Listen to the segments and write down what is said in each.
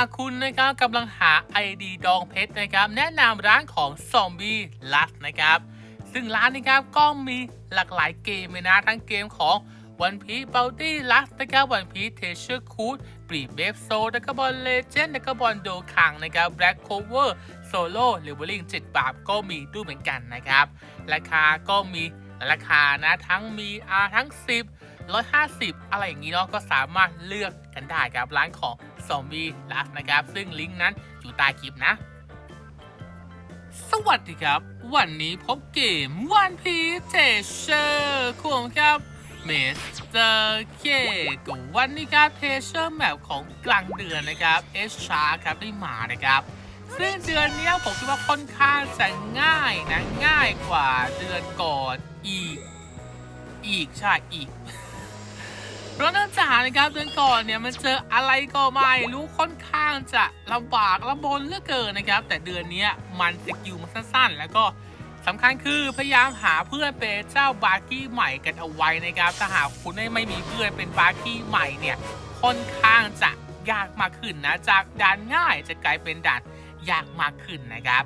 ากคุณนะครับกำลังหา ID ดองเพชรนะครับ แนะนำร้านของซอมบี้ลัสนะครับ ซึ่งร้านนะครับก็มีหลากหลายเกมเลยนะทั้งเกมของ One Piece Bounty Lust นะครับ One Piece Treasure Cruise ปรีเบฟโซแล้วก็บอลเลเจนด์แล้วก็บอลโดคังนะครับ Black Cover Solo หรือ w ลิง7บาทก็มีด้วยเหมือนกันนะครับ ราคาก็มีราคานะทั้งมีอาทั้ง 10 150 อะไรอย่างนี้เนาะก็สามารถเลือกกันได้ครับร้านของ Zombie Lust นะครับ ซึ่งลิงก์นั้นอยู่ใต้คลิปนะ สวัสดีครับ วันนี้พบเกม One Piece Treasure ของครับเมสเตอร์เคกับวันนี้ครับเทเชอร์แมปของกลางเดือนนะครับเอชชาครับได้มานะครับซึ่งเดือนนี้ผมคิดว่าค่อนข้างจะง่ายนะง่ายกว่าเดือนก่อนอีก อีกใช่อีก เพราะเนื่องจากนะครับเดือนก่อนเนี่ยมันเจออะไรก็ไม่รู้ค่อนข้างจะลำบากลำบนเหลือเกินนะครับ แต่เดือนนี้มันสกิลมันสั้นๆ แล้วก็สำคัญคือพยายามหาเพื่อนเป็นเจ้าบาร์กี้ใหม่กันเอาไว้นะครับถ้าหากคุณไม่มีเพื่อนเป็นบาร์กี้ใหม่เนี่ยค่อนข้างจะยากมากขึ้นนะจากด่านง่ายจะกลายเป็นด่านยากมากขึ้นนะครับ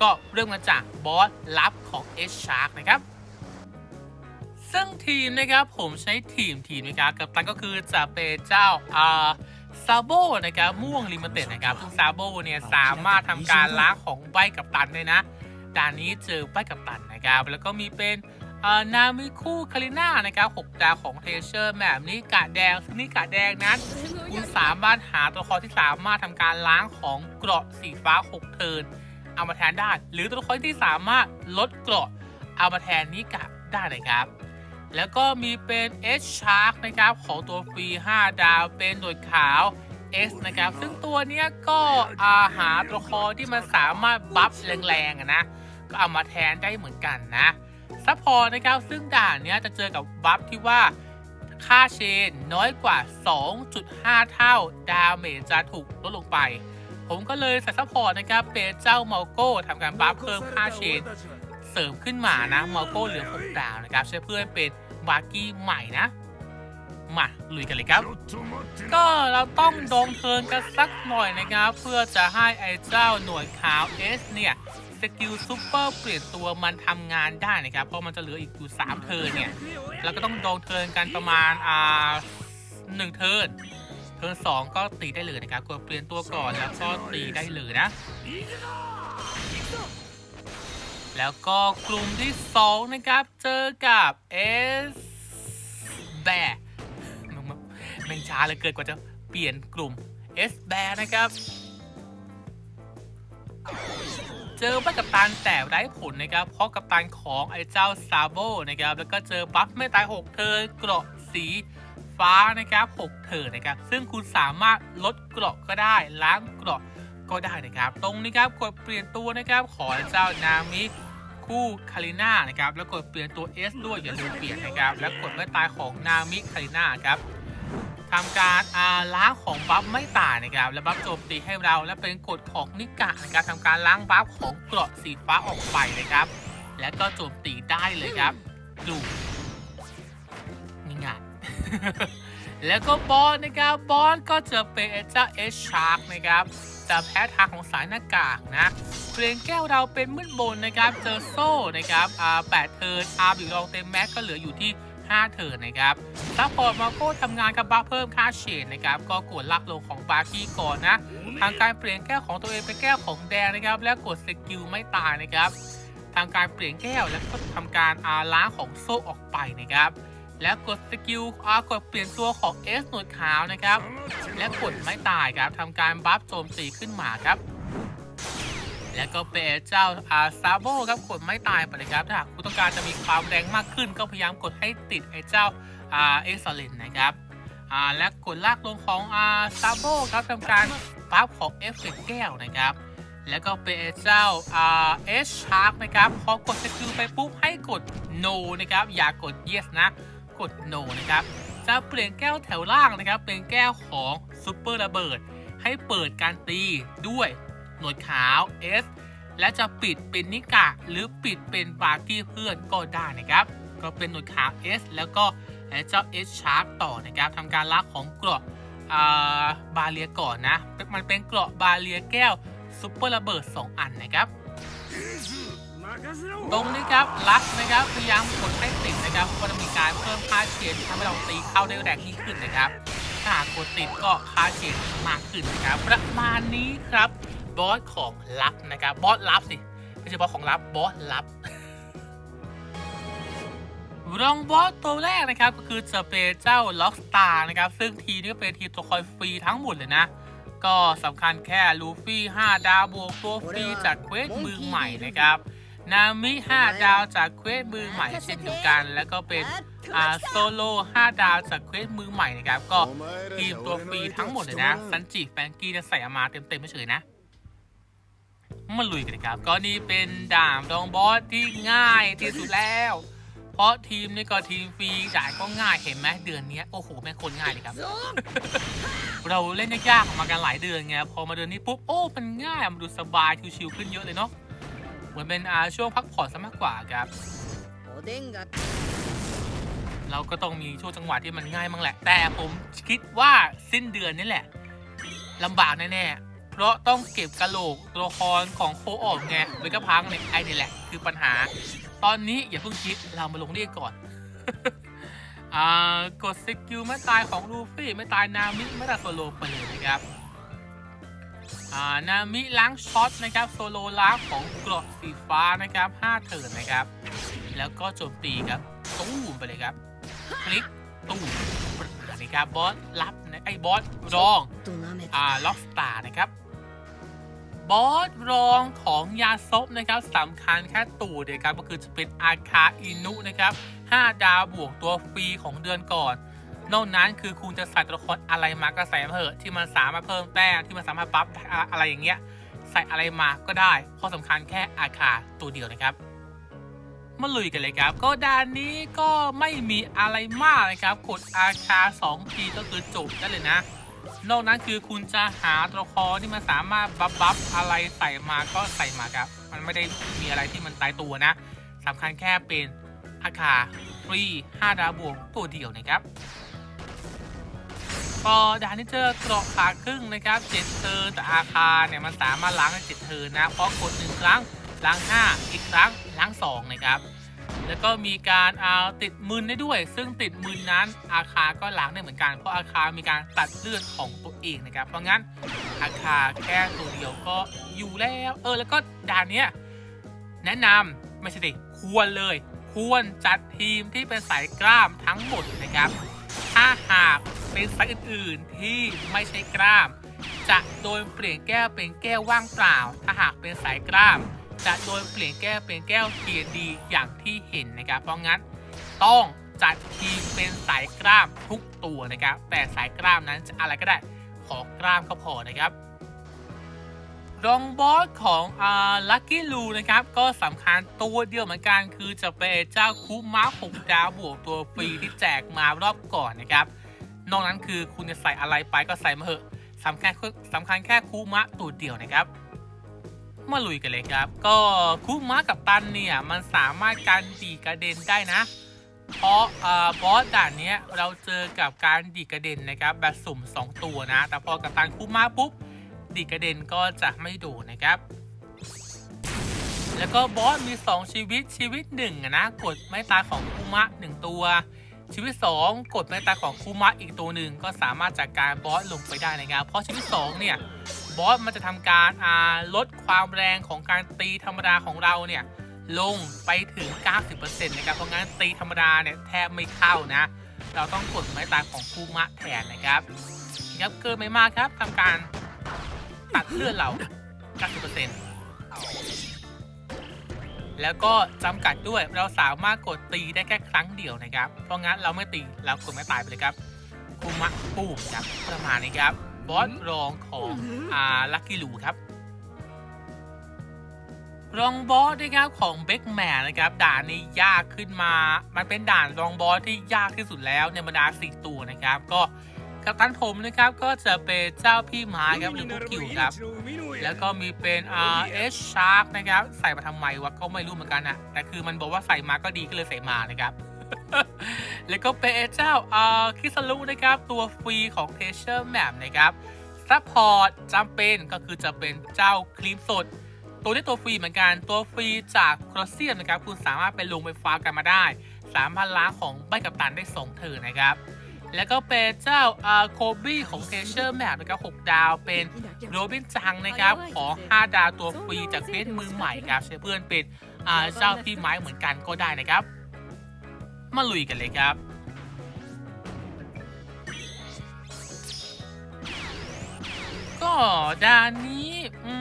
ก็เริ่มมาจากบอสลับของ S Shark นะครับ ซึ่งทีมนะครับผมใช้ทีมทีมนะครับกับตันก็คือจะเป็นเจ้าอ่าซาโบนะครับม่วงลิมิเต็ดนะครับซึ่งซาโบเนี่ยสามารถทำการล้างของใบกับตันได้นะด่านนี้เจอใบกับตันนะครับแล้วก็มีเป็นอ่านามิคุคาริน่านะครับหกดาวของเทเชอร์แบบนี้กะแดงซึ่งนี่กะแดงนั้นคุณสามารถหาตัวละครที่สามารถทำการล้างของเกราะสีฟ้า6เทิร์นเอามาแทนได้ หรือตัวละครที่สามารถลดเกราะเอามาแทนนิกะได้นะครับ แล้วก็มีเป็น S Shark นะครับของตัวฟรี 5 ดาวเป็นหนวดขาว S นะครับ ซึ่งตัวเนี้ยก็อาหาตัวครที่มันสามารถบัฟแรงๆนะ ก็เอามาแทนได้เหมือนกันนะซัพพอร์ตนะครับ ซึ่งด่านเนี้ยจะเจอกับบัฟที่ว่าค่าเชนน้อยกว่า 2.5 เท่า ดาเมจจะถูกลดลงไป ผมก็เลยใส่ซัพพอร์ตนะครับเป็นเจ้าเมาโก้ทำการบัฟเพิ่มค่าเชนเสริมขึ้นมานะมาโก้เหลือ 6 ดาวนะครับใช่วยเพื่อนเป็น บาร์กี้ใหม่นะ มาลุยกันเลยครับ ก็เราต้องดองเทิร์นกันสักหน่อยนะครับ เพื่อจะให้ไอ้เจ้าหน่วยขาว S เนี่ยสกิลซูเปอร์เปลี่ยนตัวมันทำงานได้นะครับ เพราะมันจะเหลืออีกอยู่3เทิร์นเนี่ยเราก็ต้องดองเทิร์นกันประมาณอ่าหนึ่งเทิร์นเทิร์นสองก็ตีได้เลยนะครับกดเปลี่ยนตัวก่อนแล้วก็ตีได้เลยนะ แล้วก็กลุ่มที่2นะครับ เจอกับ S แบร์ม่งช้าเลยเกินกว่าจะเปลี่ยนกลุ่ม S แบร์นะครับ เจอบัฟกับตันแต่ไร้ผลนะครับ เพราะกับตันของไอ้เจ้าซาโบนะครับ แล้วก็เจอบัฟไม่ตาย 6 เธอเกราะสีฟ้านะครับ 6 เธอนะครับ ซึ่งคุณสามารถลดเกราะก็ได้ล้างเกราะก็ได้นะครับ ตรงนี้ครับกดเปลี่ยนตัวนะครับ ขอเจ้านามิ คู่คาริน่านะครับแล้วกดเปลี่ยนตัว S ด้วยอย่าลืมเปลี่ยนนะครับแล้วกดไม่ตายของนามิคาริน่าครับทำการอาล้างของบัฟไม่ตายนะครับ และบัฟโจมตีให้เราและเป็นกฎของนิกะนะครับทำการล้างบัฟของเกราะสีฟ้าออกไปนะครับ และก็โจมตีได้เลยครับ ดูนี่ไงแล้วก็บอสนะครับบอสก็จะเป็นเจ้าเอชชาร์กนะครับ จะแพ้ทางของสายหน้ากากนะเปลี่ยนแก้วเราเป็นมืดบนนะครับเจอโซ่นะครับอ่าแปดเทิร์นอาร์บิลองเต็มแม็กก็เหลืออยู่ที่5เทิร์นนะครับซัพพอร์ตมาโก้ทำงานกับบัฟเพิ่มค่าเชนนะครับก็กดลักลงของบาร์กี้ก่อนนะทางการเปลี่ยนแก้วของตัวเองเป็นแก้วของแดงนะครับ และกดสกิลไม่ตายนะครับ ทางการเปลี่ยนแก้วแล้วก็ทำการอาล้างของโซ่ออกไปนะครับ และกดสกิลอากดเปลี่ยนตัวของ S หนวดขาวนะครับ และกดไม่ตายครับทำการบัฟโจมตีขึ้นมาครับ และก็เป็นเจ้าอาซาโบครับกดไม่ตายไปเลยครับ ถ้าหากคุณต้องการจะมีความแรงมากขึ้น ก็พยายามกดให้ติดไอ้เจ้าอาเอ็กซ์เลนนะครับอ่าและกดลากลงของอาซาโบครับทำการบัฟของเอฟเฟกต์แก้วนะครับแล้วก็เป็นเจ้าอาเอชชาร์กนะครับ พอกดสกิลไปปุ๊บให้กด no นะครับ อย่ากด yes นะ กด no นะครับจะเปลี่ยนแก้วแถวล่างนะครับ เป็นแก้วของซูเปอร์ระเบิด ให้เปิดการตีด้วยหนวดขาว S และจะปิดเป็นนิกะหรือปิดเป็นบาร์กี้เพื่อนก็ได้นะครับ ก็เป็นหนวดขาว S แล้วก็เจ้า S Shark ต่อนะครับทำการลากของเกราะอ่าบาเลียก่อนนะ มันเป็นเกราะบาเลียแก้วซุปเปอร์ระเบิด 2 อันนะครับ ตรงนี้ครับลักนะครับพยายามกดให้ติดนะครับเพราะจะมีการเพิ่มค่าเฉดที่ทำให้เราตีเข้าได้แรงยิ่งขึ้นนะครับถ้าหากกดติดก็ค่าเฉดมากขึ้นนะครับประมาณนี้ครับบอสของลับนะครับบอสลับสิไม่ใช่บอสของลับบอสลับรองบอสตัวแรกนะครับก็คือจะเป็นเจ้าล็อกสตาร์นะครับ ซึ่งทีนี้ก็เป็นทีตัวคอยฟรีทั้งหมดเลยนะ ก็สำคัญแค่ลูฟี่ 5 ดาวบวกตัวฟรีจากเควสมือใหม่นะครับ นามิ5ดาวจากเควสมือใหม่เช่นเดียวกัน แล้วก็เป็นอ่าโซโล่5ดาวจากเควสมือใหม่นะครับ ก็ทีมตัวฟรีทั้งหมดเลยนะซันจิแฟรงกี้จะใส่มาเต็มๆไม่เฉยนะมาลุยกันครับ ก็นี่เป็นด่านรองบอสที่ง่ายที่สุดแล้ว เพราะทีมนี่ก็ทีมฟรีด่านก็ง่ายเห็นไหมเดือนนี้โอ้โหแม่คนง่ายเลยครับ เราเล่นยากๆมากันหลายเดือนไงพอมาเดือนนี้ปุ๊บโอ้มันง่ายมันดูสบายชิวๆขึ้นเยอะเลยเนาะ เหมือนเป็นช่วงพักผ่อนซะมากกว่าครับเราก็ต้องมีช่วงจังหวะที่มันง่ายมั้งแหละ แต่ผมคิดว่าสิ้นเดือนนี่แหละลำบากแน่ๆ เพราะต้องเก็บกระโหลกตัวละครของโคออบไงหรือก็พังเนี่ยไอ้นี่แหละคือปัญหา ตอนนี้อย่าเพิ่งคิดเรามาลงเรียกก่อนกดสกิลไม่ตายของลูฟี่ไม่ตายนามิไม่ตัดโซโลไปเลยนะครับ นามิล้างช็อตนะครับโซโลล้างของกรดสีฟ้านะครับ5เถิร์นนะครับ แล้วก็โจมตีครับตู้มไปเลยครับ คลิกตู้มนะครับบอสรับนะไอ้บอสรองอ่าล็อกสตาร์นะครับบอสรองของยาซบนะครับสำคัญแค่ตู่เดียวครับก็คือจะเป็นอาคาอินุนะครับ 5 ดาวบวกตัวฟรีของเดือนก่อน นอกนั้นคือคุณจะใส่ตัวละครอะไรมาก็ใส่มาเถอะที่มันสามารถเพิ่มแต้มที่มันสามารถบัฟอะอะไรอย่างเงี้ยใส่อะไรมาก็ได้เพราะสำคัญแค่อาคาตัวเดียวนะครับมาลุยกันเลยครับ ก็ด่านนี้ก็ไม่มีอะไรมากนะครับ กดอาคา2ทีก็คือจบได้เลยนะ นอกนั้นคือคุณจะหาตัวละครที่มันสามารถบัฟบัฟอะไรใส่มาก็ใส่มาครับ มันไม่ได้มีอะไรที่มันตายตัวนะสำคัญแค่เป็นอาคาฟรี5ดาวบวกตัวเดียวนะครับ ก็ด่านนี้เจอเกราะขาครึ่งนะครับ7เทิร์นแต่อาคาเนี่ยมันสามารถล้างได้7เทิร์นนะเพราะกด1ครั้งล้าง5อีกครั้งล้าง2นะครับแล้วก็มีการเอาติดมืนได้ด้วย ซึ่งติดมืนนั้นอาคาก็ล้างได้เหมือนกันเพราะอาคามีการตัดเลือดของตัวเองนะครับ เพราะงั้นอาคาแค่ตัวเดียวก็อยู่แล้วเออแล้วก็ด่านเนี้ยแนะนำไม่ใช่ดิควรเลย ควรจัดทีมที่เป็นสายกล้ามทั้งหมดนะครับ ถ้าหาก เป็นสายอื่นๆ ที่ไม่ใช่กล้าม จะโดนเปลี่ยนแก้วเป็นแก้วว่างเปล่า ถ้าหากเป็นสายกล้าม จะโดนเปลี่ยนแก้วเป็นแก้วเทียร์ดีอย่างที่เห็นนะครับ เพราะงั้นต้องจัดทีมเป็นสายกล้ามทุกตัวนะครับ แต่สายกล้ามนั้นจะอะไรก็ได้ ขอกล้ามก็พอนะครับรองบอสของอ่าลัคกี้ลูนะครับ ก็สำคัญตัวเดียวเหมือนกัน คือจะเป็นเจ้าคุมาหกดาวบวกตัวฟรีที่แจกมารอบก่อนนะครับ นอกนั้นคือคุณจะใส่อะไรไปก็ใส่มาเถอะสำคัญสำคัญแค่คุมะตัวเดียวนะครับมาลุยกันเลยครับ ก็คุมะกับตันเนี่ยมันสามารถการดีกระเด็นได้นะ เพราะอ่าบอสด่านเนี้ยเราเจอกับการดีกระเด็นนะครับแบบสุ่ม 2 ตัวนะ แต่พอกับตันคุมะปุ๊บดีกระเด็นก็จะไม่โดนนะครับ แล้วก็บอสมี 2 ชีวิตชีวิต1อะนะกดไม้ตายของคุมะ 1 ตัว ชีวิต 2 กดไมตาของคุมะอีกตัวหนึ่งก็สามารถจัดการบอสลงไปได้นะครับ เพราะชีวิต 2 เนี่ย บอสมันจะทำการาลดความแรงของการตีธรรมดาของเราเนี่ยลงไปถึง 90%นะครับ เพราะงั้นตีธรรมดาเนี่ยแทบไม่เข้านะ เราต้องกดไม้ตายของคุมะแทนนะครับครับเกินไม่มากครับทำการตัดเลือดเรา 90% แล้วก็จำกัดด้วยเราสามารถกดตีได้แค่ครั้งเดียวนะครับ เพราะงั้นเราไม่ตีเรากดไม่ตายไปเลยครับคุมะปูมครับประมาณนี้ครับบอสรองของอ่าลักกี้ลูครับรองบอสนะครับของเบคแมนนะครับด่านนี้ยากขึ้นมา มันเป็นด่านรองบอสที่ยากที่สุดแล้วในบรรดาสี่ตัวนะครับ ก็ กัปตันผมนะครับก็จะเป็นเจ้าพี่หมาครับหรือพวกกิวครับ แล้วก็มีเป็นอ่าเอชชาร์กนะครับ ใส่มาทำไมวะก็ไม่รู้เหมือนกันอะแต่คือมันบอกว่าใส่มาก็ดีก็เลยใส่มานะครับ แล้วก็เป็นเจ้าอ่าคิสลุนะครับ ตัวฟรีของเทเชอร์แมปนะครับซัพพอร์ตจำเป็นก็คือจะเป็นเจ้าครีมสด ตัวนี้ตัวฟรีเหมือนกันตัวฟรีจากโครเซียมนะครับ คุณสามารถไปลงไปฟ้ากันมาได้ สามพันล้านของใบกับตันได้ส่งเธอนะครับ แล้วก็เป็นเจ้าอ่าโคบี้ของเทเชอร์แมปนะครับ 6 ดาวเป็นโรบินจังนะครับ ของ 5 ดาวตัวฟรีจากเฟซมือใหม่ครับใช้เพื่อนเป็นอ่าเจ้าพี่ไม้เหมือนกันก็ได้นะครับ มาลุยกันเลยครับก็ด้านนี้อื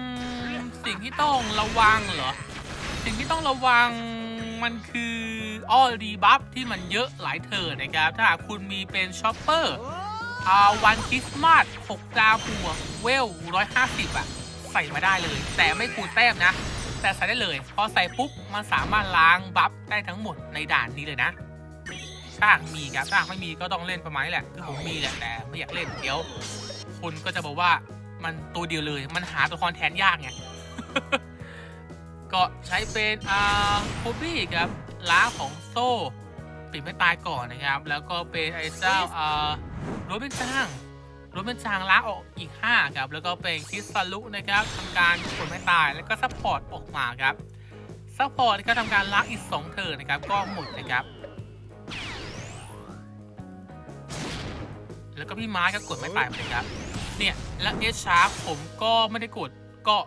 มสิ่งที่ต้องระวังเหรอ สิ่งที่ต้องระวังมันคือ อ้อรีบัฟที่มันเยอะหลายเทิร์นนะครับ ถ้าหากคุณมีเป็นช็อปเปอร์อาวันคริสต์มาส6ดาวหัวเวล 150 อะ ใส่มาได้เลย แต่ไม่คูณแต้มนะ แต่ใส่ได้เลย พอใส่ปุ๊บ มันสามารถล้างบัฟได้ทั้งหมดในด่านนี้เลยนะถ้าหากมีครับถ้าหากไม่มีก็ต้องเล่นประมาณนี้แหละ คือผมมีแหละแต่ไม่อยากเล่นเดี๋ยวคนก็จะบอกว่ามันตัวเดียวเลย มันหาตัวละครแทนยากไงก็ใช้เป็นอ่าโคบี้ครับ ล้างของโซ่ ปิดไม่ตายก่อนนะครับ แล้วก็เป็นไอ้เจ้าอ่าโรบินจางโรบินจางล้างออกอีก5ครับแล้วก็เป็นคริสซาลุนะครับทำการกดไม่ตายแล้วก็ซัพพอร์ตออกมาครับซัพพอร์ตก็ทำการล้างอีก2เทิร์นนะครับก็หมดนะครับแล้วก็พี่ไม้ก็กดไม่ตายไปเลยครับเนี่ยแล้วเอชชาร์ผมก็ไม่ได้กดก็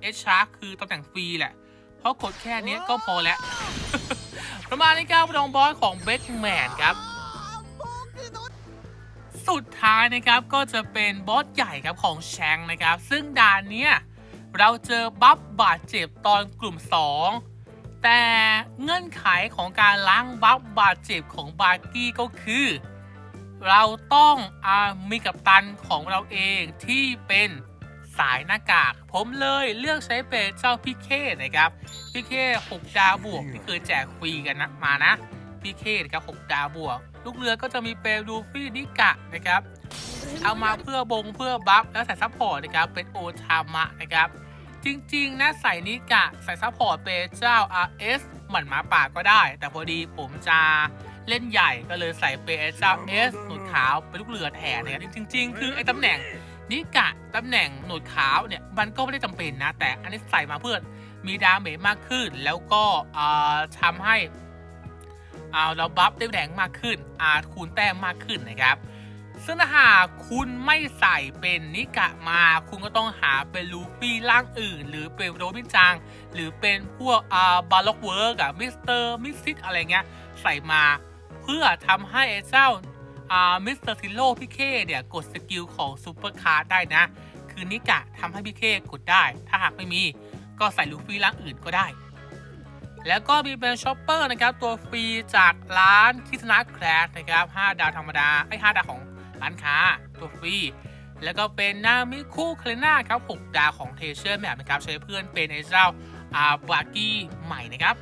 เอชชาร์คือตำแหน่งฟรีแหละ เพราะกดแค่นี้ก็พอแล้ว ประมาณนี้ครับรองบอสของเบ็คแมนครับ สุดท้ายนะครับก็จะเป็นบอสใหญ่ครับของแชงนะครับ ซึ่งด่านเนี้ยเราเจอบัฟบาดเจ็บตอนกลุ่ม 2 แต่เงื่อนไขของการล้างบัฟบาดเจ็บของบาร์กี้ก็คือ เราต้องอามีกับตันของเราเองที่เป็น สายหน้ากาก ผมเลยเลือกใช้เป็นเจ้าพี่เคนะครับพี่เค6ดาวบวกที่เคยแจกฟรีกันนะมานะพี่เคนะครับ6ดาวบวก ลูกเรือก็จะมีเปรูฟี่นิกะนะครับเอามาเพื่อบงเพื่อบัฟแล้วใส่ซัพพอร์ตนะครับเป็นโอทามะนะครับจริงๆนะใส่นิกะใส่ซัพพอร์ตเป็นเจ้า RS หมันหมาป่าก็ได้ แต่พอดีผมจะเล่นใหญ่ก็เลยใส่เป็นเจ้า S หนวดขาวเป็นลูกเรือแทนนะครับจริง ๆ คือไอ้ตำแหน่ง นิกะตำแหน่งหนวดขาวเนี่ยมันก็ไม่ได้จำเป็นนะ แต่อันนี้ใส่มาเพื่อมีดาเมจมากขึ้น แล้วก็อ่าทำให้อ่าเราบัฟได้แรงมากขึ้น อาคูณแต้มมากขึ้นนะครับ ซึ่งถ้าหากคุณไม่ใส่เป็นนิกะมา คุณก็ต้องหาเป็นลูฟี่ร่างอื่น หรือเป็นโรบินจัง หรือเป็นพวกอ่าบาล็อกเวิร์กอะมิสเตอร์มิสซิตอะไรเงี้ยใส่มาเพื่อทำให้ไอ้เจ้า มิสเตอร์ซิโร่พี่เคเนี่ยกดสกิลของซูเปอร์คาร์ได้นะ คือนิกะทำให้พี่เคกดได้ ถ้าหากไม่มีก็ใส่ลูฟี่ร่างอื่นก็ได้ แล้วก็มีเป็นช็อปเปอร์นะครับ ตัวฟรีจากร้านคิสนาแคลสนะครับ 5 ดาวธรรมดาไอ้5ดาวของร้านค้าตัวฟรีแล้วก็เป็นนามิคุเคลน่าครับ 6 ดาวของเทเชอร์แมปนะครับ ใช้เพื่อนเป็นไอ้เจ้าอาบาร์กี้ใหม่นะครับ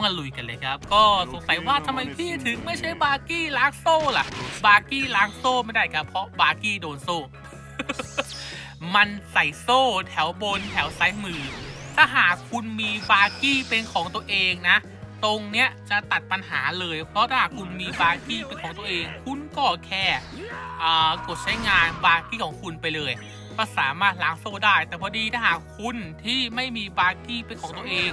มาลุยกันเลยครับ ก็สงสัยว่าทำไมพี่ถึงไม่ใช้บาร์กี้ล้างโซ่ล่ะ บาร์กี้ล้างโซ่ไม่ได้ครับ เพราะบาร์กี้โดนโซ่ มันใส่โซ่แถวบนแถวซ้ายมือ ถ้าหากคุณมีบาร์กี้เป็นของตัวเองนะ ตรงเนี้ยจะตัดปัญหาเลย เพราะถ้าหากคุณมีบาร์กี้เป็นของตัวเอง คุณก็แค่กดใช้งานบาร์กี้ของคุณไปเลยก็สามารถล้างโซ่ได้ แต่พอดีถ้าหากคุณที่ไม่มีบาร์กี้เป็นของตัวเอง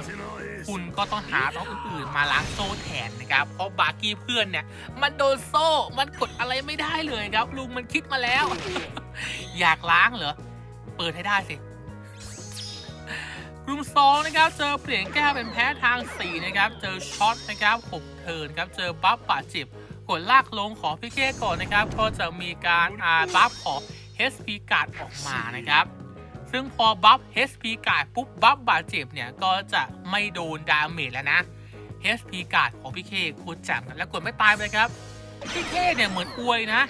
คุณก็ต้องหาต้องอื่นๆมาล้างโซ่แทนนะครับเพราะบาร์กี้เพื่อนเนี่ย มันโดนโซ่มันกดอะไรไม่ได้เลยครับ ลุงมันคิดมาแล้ว อยากล้างเหรอ เปิดให้ได้สิกลุ่มสองนะครับ เจอเปลี่ยนแก้วเป็นแพ้ทาง4นะครับ เจอช็อตนะครับ6เทินครับ เจอบัฟบาจ็บกดลากลงของพี่เก้ก่อนนะครับ ก็จะมีการอาบัฟของ HP การ์ดออกมานะครับ ซึ่งพอบัฟ HP กาดปุ๊บบัฟบาดเจ็บเนี่ย ก็จะไม่โดนดาเมจแล้วนะ HP กาดของพี่เคโคตรจับกันแล้วกดไม่ตายไปครับพี่เคเนี่ยเหมือนอวยนะ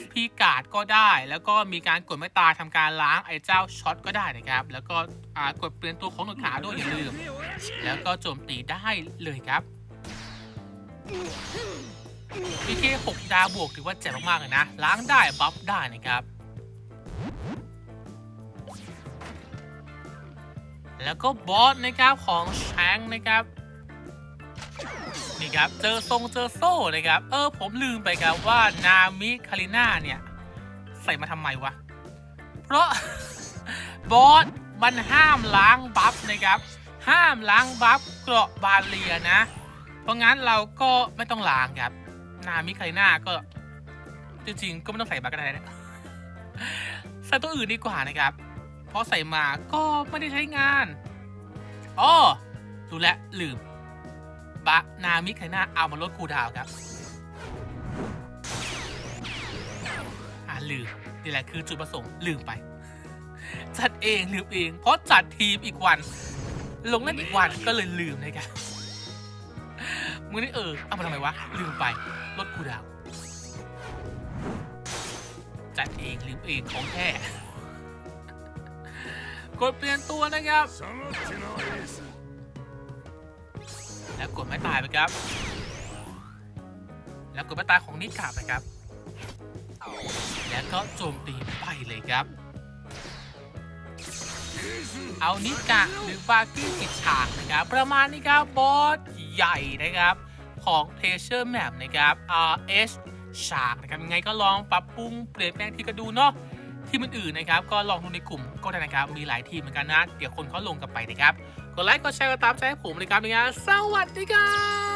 HP กาดก็ได้ แล้วก็มีการกดไม่ตายทำการล้างไอ้เจ้าช็อตก็ได้นะครับ แล้วก็อ่ากดเปลี่ยนตัวของหนวดขาด้วยอย่าลืม แล้วก็โจมตีได้เลยครับพี่เค6ดาวบวกถือว่าเจ็บมากๆเลยนะ ล้างได้บัฟได้นะครับ แล้วก็บอสนะครับของแชงนะครับนี่ครับเจอทรงเจอโซ่นะครับ เออผมลืมไปครับว่านามิคาริน่าเนี่ย ใส่มาทำไมวะ เพราะบอสมันห้ามล้างบัฟนะครับ ห้ามล้างบัฟเกราะบาเลียนะ เพราะงั้นเราก็ไม่ต้องล้างครับ นามิคาริน่าก็จริงๆก็ไม่ต้องใส่มาก็ได้นะใส่ตัวอื่นดีกว่านะครับ พราะใส่มาก็ไม่ได้ใช้งานอ๋อดูแลวลืมบะนามิไคน่าเอามาลดคูดาวครับ อ่าลืม นี่แหละคือจุดประสงค์ลืมไป จัดเองลืมเอง เพราะจัดทีมอีกวัน ลงเล่นอีกวันก็เลยลืมนะครับมึงนี่เออเอามาทำไมวะ ลืมไปลดคูดาว จัดเองลืมเองของแท้ กดเปลี่ยนตัวนะครับ แล้วกดไม่ตายไปครับ แล้วกดไม่ตายของนิกาไปครับ แล้วก็โจมตีไปเลยครับ เอานิกะหรือบาร์กี้ปิดฉากนะครับ ประมาณนี้ครับ บอสใหญ่นะครับของ t r e a s u r e Map นะครับ RS ฉากนะครับยังไงก็ลองปรับปรุงเปลี่ยนแปลงที่กันดูเนาะ ทีมอื่นๆนะครับก็ลองดูในกลุ่มก็ได้นะครับมีหลายทีมเหมือนกันนะ เดี๋ยวคนเขาลงกันไปนะครับกดไลค์กดแชร์กดตามใจให้ผมเลยครับนะสวัสดีครับ